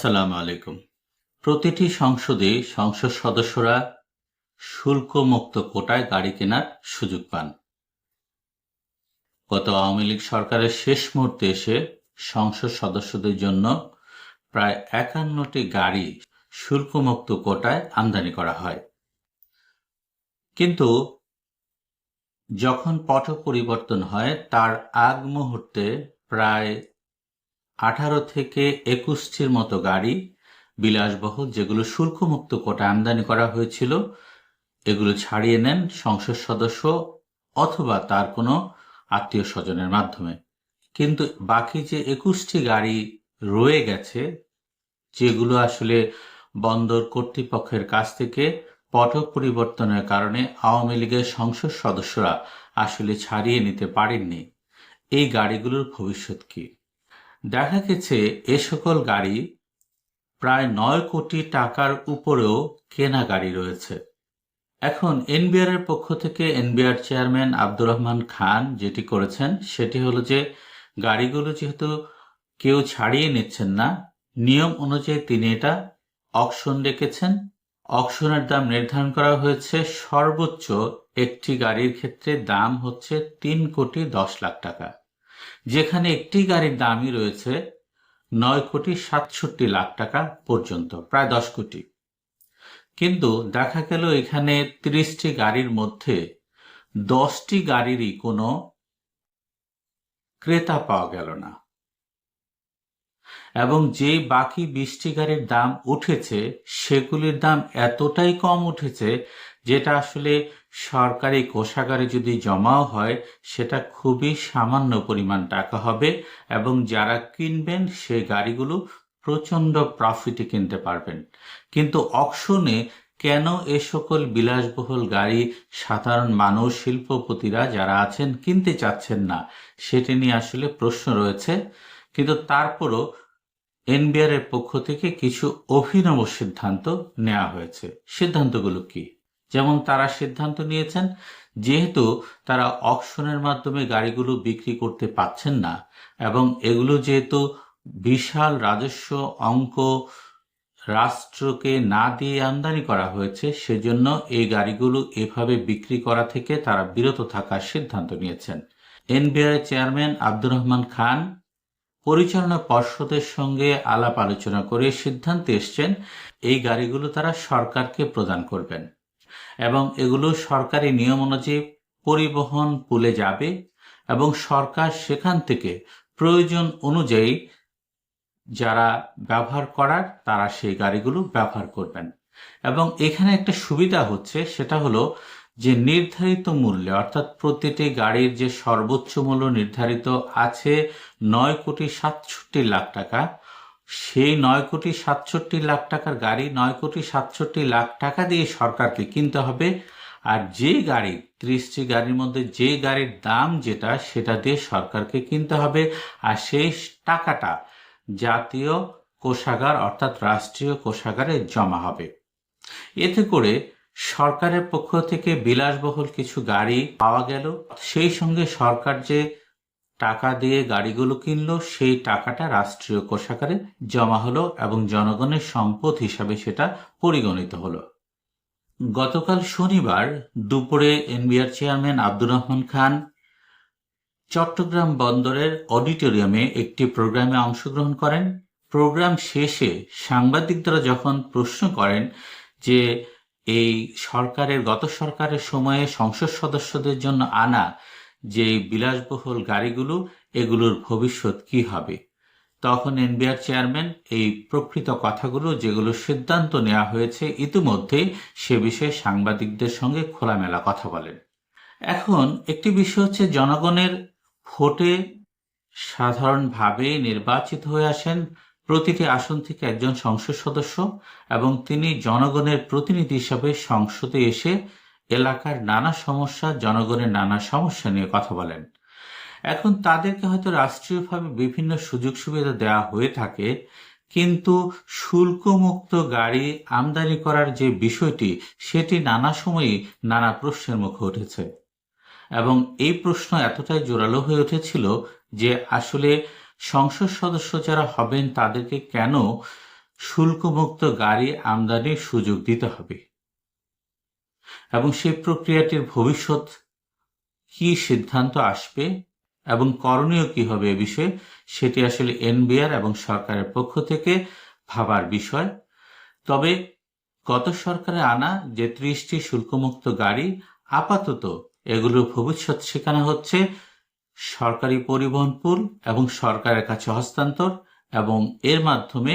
আসসালামু আলাইকুম। প্রতিটি সংসদে সংসদ সদস্যরা শুল্কমুক্ত কোটায় গাড়ি কেনার সুযোগ পান। গত আওয়ামী লীগ সরকারের শেষ মুহূর্তে এসে সংসদ সদস্যদের জন্য প্রায় একান্নটি গাড়ি শুল্কমুক্ত কোটায় আমদানি করা হয়। কিন্তু যখন পট পরিবর্তন হয়, তার আগ মুহূর্তে প্রায় আঠারো থেকে একুশটির মতো গাড়ি, বিলাসবহুল, যেগুলো শুল্কমুক্ত কোটা আমদানি করা হয়েছিল, এগুলো ছাড়িয়ে নেন সংসদ সদস্য অথবা তার কোনো আত্মীয় স্বজনের মাধ্যমে। কিন্তু বাকি যে একুশটি গাড়ি রয়ে গেছে, যেগুলো আসলে বন্দর কর্তৃপক্ষের কাছ থেকে পটক পরিবর্তনের কারণে আওয়ামী লীগের সংসদ সদস্যরা আসলে ছাড়িয়ে নিতে পারেননি, এই গাড়িগুলোর ভবিষ্যৎ কি? দেখা গেছে এ সকল গাড়ি প্রায় নয় কোটি টাকার উপরেও কেনা গাড়ি রয়েছে। এখন এনবিআর এর পক্ষ থেকে এনবিআর চেয়ারম্যান আব্দুর রহমান খান যেটি করেছেন, সেটি হলো যে গাড়িগুলো যেহেতু কেউ ছাড়িয়ে নিচ্ছেন না, নিয়ম অনুযায়ী তিনি এটা অকশন রেখেছেন। অকশনের দাম নির্ধারণ করা হয়েছে সর্বোচ্চ একটি গাড়ির ক্ষেত্রে দাম হচ্ছে তিন কোটি দশ লাখ টাকা। যেখানে একটি গাড়ির দামই রয়েছে নয় কোটি সাতষট্টি লাখ টাকা পর্যন্ত, প্রায় দশ কোটি। কিন্তু দেখা গেল এখানে তিরিশটি গাড়ির মধ্যে দশটি গাড়িরই কোনো ক্রেতা পাওয়া গেল না। এবং যে বাকি বিশটি গাড়ির দাম উঠেছে, সেগুলির দাম এতটাই কম উঠেছে, যেটা আসলে সরকারি কোষাগারে যদি জমাও হয়, সেটা খুবই সামান্য পরিমাণ টাকা হবে এবং যারা কিনবেন সে গাড়িগুলো প্রচণ্ড প্রফিটে কিনতে পারবেন। কিন্তু অকশনে কেন এ সকল বিলাসবহুল গাড়ি, সাধারণ মানুষ, শিল্পপতিরা যারা আছেন কিনতে চাচ্ছেন না, সেটি নিয়ে আসলে প্রশ্ন রয়েছে। কিন্তু তারপরও এনবিআর এর পক্ষ থেকে কিছু অভিনব সিদ্ধান্ত নেওয়া হয়েছে। সিদ্ধান্তগুলো কি? যেমন তারা সিদ্ধান্ত নিয়েছেন, যেহেতু তারা অকশনের মাধ্যমে গাড়িগুলো বিক্রি করতে পাচ্ছেন না এবং এগুলো যেহেতু বিশাল রাজস্ব অঙ্ক রাষ্ট্রকে না দিয়ে আমদানি করা হয়েছে, সেজন্য এই গাড়িগুলো এভাবে বিক্রি করা থেকে তারা বিরত থাকার সিদ্ধান্ত নিয়েছেন। এনবিআই চেয়ারম্যান আব্দুর রহমান খান পরিচালনা পর্ষদের সঙ্গে আলাপ আলোচনা করে সিদ্ধান্তে এসছেন, এই গাড়িগুলো তারা সরকারকে প্রদান করবেন। এবং এগুলো সরকারি নিয়ম অনুযায়ী পরিবহন পুলে যাবে এবং সরকার সেখান থেকে প্রয়োজন অনুযায়ী যারা ব্যবহার করার, তারা সেই গাড়িগুলো ব্যবহার করবেন। এবং এখানে একটা সুবিধা হচ্ছে, সেটা হলো যে নির্ধারিত মূল্যে, অর্থাৎ প্রতিটি গাড়ির যে সর্বোচ্চ মূল্য নির্ধারিত আছে নয় কোটি সাতষট্টি লাখ টাকা সেই নয় কোটি সাতষট্টি লাখ টাকার গাড়ি, নয় কোটি সাতষট্টি লাখ টাকা দিয়ে সরকারকে কিনতে হবে। আর যে গাড়ি, ত্রিশটি গাড়ির মধ্যে যে গাড়ির দাম যেটা, সেটা দিয়ে সরকারকে কিনতে হবে। আর সেই টাকাটা জাতীয় কোষাগার অর্থাৎ রাষ্ট্রীয় কোষাগারে জমা হবে। এতে করে সরকারের পক্ষ থেকে বিলাসবহুল কিছু গাড়ি পাওয়া গেল। সেই সঙ্গে সরকার যে টাকা দিয়ে গাড়িগুলো কিনলো, সেই টাকাটা রাষ্ট্রীয় কোষাগারে জমা হলো এবং জনগণের সম্পদ হিসাবে সেটা পরিগণিত হলো। গতকাল শনিবার দুপুরে এনবিআর চেয়ারম্যান আব্দুর রহমান খান চট্টগ্রাম বন্দরের অডিটোরিয়ামে একটি প্রোগ্রামে অংশগ্রহণ করেন। প্রোগ্রাম শেষে সাংবাদিকরা যখন প্রশ্ন করেন যে এই সরকারের, গত সরকারের সময়ে সংসদ সদস্যদের জন্য আনা যে বিলাসবহুল গাড়িগুলো, এগুলোর ভবিষ্যৎ কি হবে? তখন এনবিআর চেয়ারম্যান এই প্রকৃত কথাগুলো, যেগুলো সিদ্ধান্ত নেওয়া হয়েছে, ইতিমধ্যে সে বিষয়ে সাংবাদিকদের সঙ্গে খোলামেলা কথা বলেন। এখন একটি বিষয় হচ্ছে, জনগণের ভোটে সাধারণভাবে নির্বাচিত হয়ে আসেন প্রতিটি আসন থেকে একজন সংসদ সদস্য এবং তিনি জনগণের প্রতিনিধি হিসাবে সংসদে এসে এলাকার নানা সমস্যা, জনগণের নানা সমস্যা নিয়ে কথা বলেন। এখন তাদেরকে হয়তো রাষ্ট্রীয়ভাবে বিভিন্ন সুযোগ সুবিধা দেওয়া হয়ে থাকে, কিন্তু শুল্কমুক্ত গাড়ি আমদানি করার যে বিষয়টি, সেটি নানা সময়ই নানা প্রশ্নের মুখে উঠেছে। এবং এই প্রশ্ন এতটাই জোরালো হয়ে উঠেছিল যে আসলে সংসদ সদস্য যারা হবেন, তাদেরকে কেন শুল্কমুক্ত গাড়ি আমদানির সুযোগ দিতে হবে? এবং সেই প্রক্রিয়াটির ভবিষ্যৎ কি সিদ্ধান্ত আসবে এবং করণীয় কি হবে এ বিষয়ে সেটি আসলে এনবিআর এবং সরকারের পক্ষ থেকে ভাবার বিষয়। তবে গত সরকারে আনা যে ত্রিশটি শুল্কমুক্ত গাড়ি আপাতত এগুলোর ভবিষ্যৎ শেখানো হচ্ছে সরকারি পরিবহন পুল এবং সরকারের কাছে হস্তান্তর এবং এর মাধ্যমে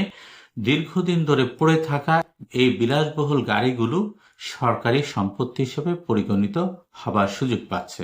দীর্ঘদিন ধরে পড়ে থাকা এই বিলাসবহুল গাড়িগুলো সরকারি সম্পত্তি হিসেবে পরিগণিত হবার সুযোগ পাচ্ছে।